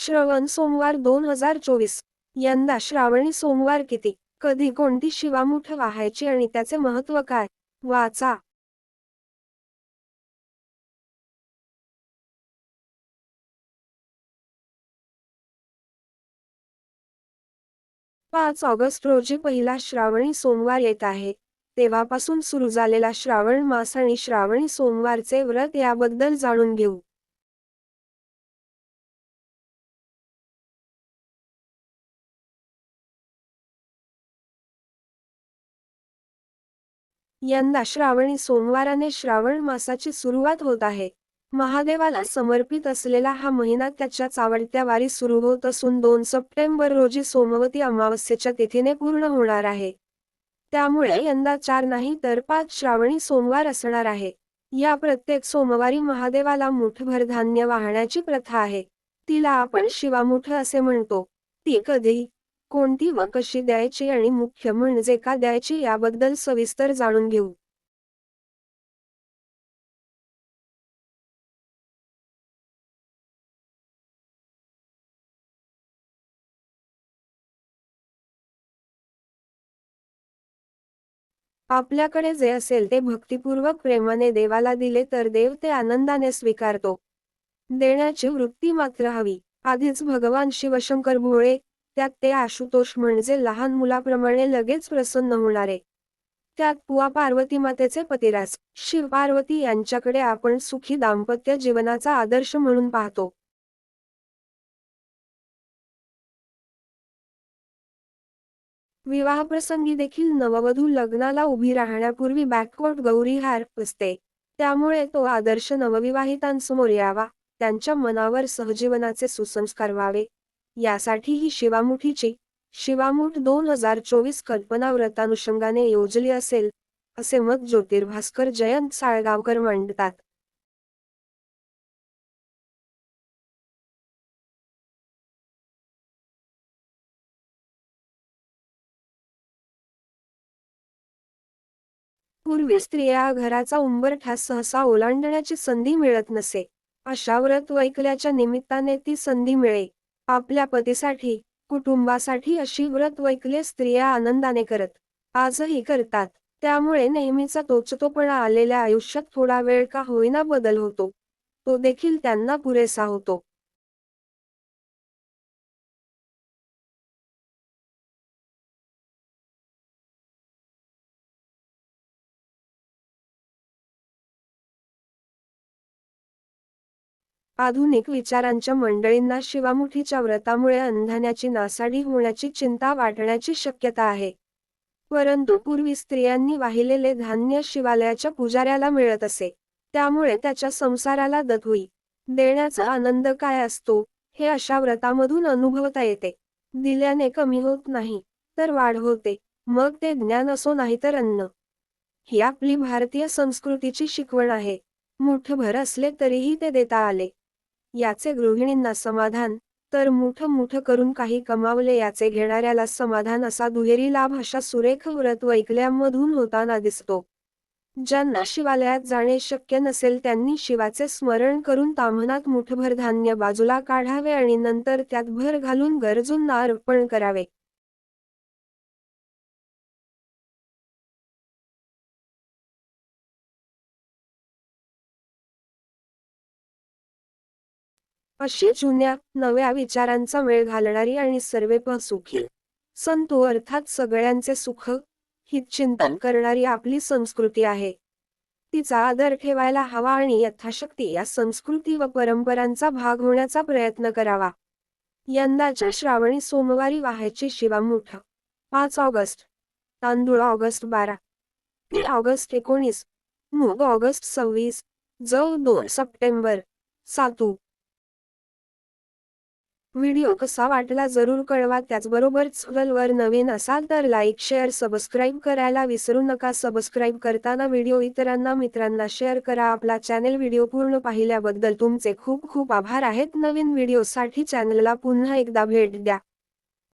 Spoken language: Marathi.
श्रवण सोमवार दोन हजार चोवीस. यंदा श्रावणी सोमवार किती? कधी कोणती शिवामुठ वाहायची आणि त्याचे महत्त्व काय? वाचा. पाच ऑगस्ट रोजी पहिला श्रावणी सोमवार येत आहे. तेव्हापासून सुरू झालेला श्रावण मास आणि श्रावणी सोमवारचे व्रत याबद्दल जाणून घेऊ. यंदा श्रावणी सोमवाराने श्रावण मासाची सुरुवात होत आहे. महादेवाला समर्पित असलेला हा महिना त्याच्याच आवडत्या वारी सुरू होत असून दोन सप्टेंबर रोजी सोमवती अमावस्येच्या तिथीने पूर्ण होणार आहे. त्यामुळे यंदा चार नाही तर पाच श्रावणी सोमवार असणार आहे. या प्रत्येक सोमवारी महादेवाला मुठभर धान्य वाहण्याची प्रथा आहे. तिला आपण शिवामुठ असे म्हणतो. ती कधी कोणती व कशी द्यायची आणि मुख्य म्हणजे का द्यायची याबद्दल सविस्तर जाणून घेऊ. आपल्याकडे जे असेल ते भक्तिपूर्वक प्रेमाने देवाला दिले तर देव ते आनंदाने स्वीकारतो. देण्याची वृत्ती मात्र हवी. आधीच भगवान शिवशंकर भोळे त्यात ते आशुतोष म्हणजे लहान मुलाप्रमाणे लगेच प्रसन्न होणारे. त्यात पुआ पार्वती मातेचे पतिराज शिव पार्वती यांच्याकडे आपण सुखी दाम्पत्य जीवनाचा आदर्श म्हणून पाहतो. विवाहप्रसंगी देखील नववधू लग्नाला उभी राहण्यापूर्वी बॅककोट गौरीहार असते. त्यामुळे तो आदर्श नवविवाहितांसमोर यावा त्यांच्या मनावर सहजीवनाचे सुसंस्कार व्हावे. यासाठी ही शिवामुठीची शिवामुठ दोन हजार चोवीस कल्पना व्रतानुषंगाने योजली असेल असे मत ज्योतिर्भास्कर जयंत साळगावकर मांडतात पूर्वी स्त्रिया घराचा उंबरठा सहसा ओलांडण्याची संधी मिळत नसे अशा व्रत वैकल्याच्या निमित्ताने ती संधी मिळे. आपल्या पतीसाठी कुटुंबासाठी अशी व्रत वैकले स्त्रिया आनंदाने करत. आजही करतात. त्यामुळे नेहमीचा तोचतोपणा आलेल्या आयुष्यात थोडा वेळ का होईना बदल होतो. तो देखील त्यांना पुरेसा होतो. आधुनिक विचारांच्या मंडळींना शिवामुठीच्या व्रतामुळे अंधाण्याची नासाडी होण्याची चिंता वाढण्याची शक्यता आहे. परंतु पूर्वी स्त्रियांनी वाहिलेले धान्य शिवालयाच्या पुजाऱ्याला मिळत असे. त्यामुळे त्याच्या संसाराला दत होई. देण्याचा आनंद काय असतो हे अशा व्रतामधून अनुभवता येते. दिल्याने कमी होत नाही तर वाढ होते. मग ते ज्ञान असो नाही तर अन्न. ही आपली भारतीय संस्कृतीची शिकवण आहे. मुठभर असले तरीही ते देता आले. याचे गृहिणींना समाधान तर मुठ मुठ करून काही कमावले याचे घेणाऱ्याला समाधान असा दुहेरी लाभ अशा सुरेख व्रत ऐकल्यामधून होताना दिसतो. ज्यांना शिवालयात जाणे शक्य नसेल त्यांनी शिवाचे स्मरण करून ताम्हनात मुठभर धान्य बाजूला काढावे आणि नंतर त्यात भर घालून गरजूंना अर्पण करावे. अशी जुन्या नव्या विचारांचा मेळ घालणारी आणि सर्वे सुखी. संतो अर्थात सगळ्यांचे सुख हित चिंतन करणारी आपली संस्कृती आहे. तिचा आदर ठेवायला हवा आणि यथाशक्ती या संस्कृती व परंपरांचा भाग होण्याचा प्रयत्न करावा. यंदाच्या श्रावणी सोमवारी वाहायची शिवामुठ. पाच ऑगस्ट. तांदूळ ऑगस्ट बारा. ऑगस्ट एकोणीस. मूग ऑगस्ट सव्वीस. जव दोन सप्टेंबर. सातू. व्हिडिओ कसा वाटला जरूर कळवा. त्याचबरोबर चॅनलवर नवीन असाल तर लाईक शेअर सबस्क्राईब करायला विसरू नका. सबस्क्राईब करताना व्हिडिओ इतरांना मित्रांना शेअर करा. आपला चॅनल व्हिडिओ पूर्ण पाहिल्याबद्दल तुमचे खूप खूप आभार आहेत. नवीन व्हिडिओसाठी चॅनलला पुन्हा एकदा भेट द्या.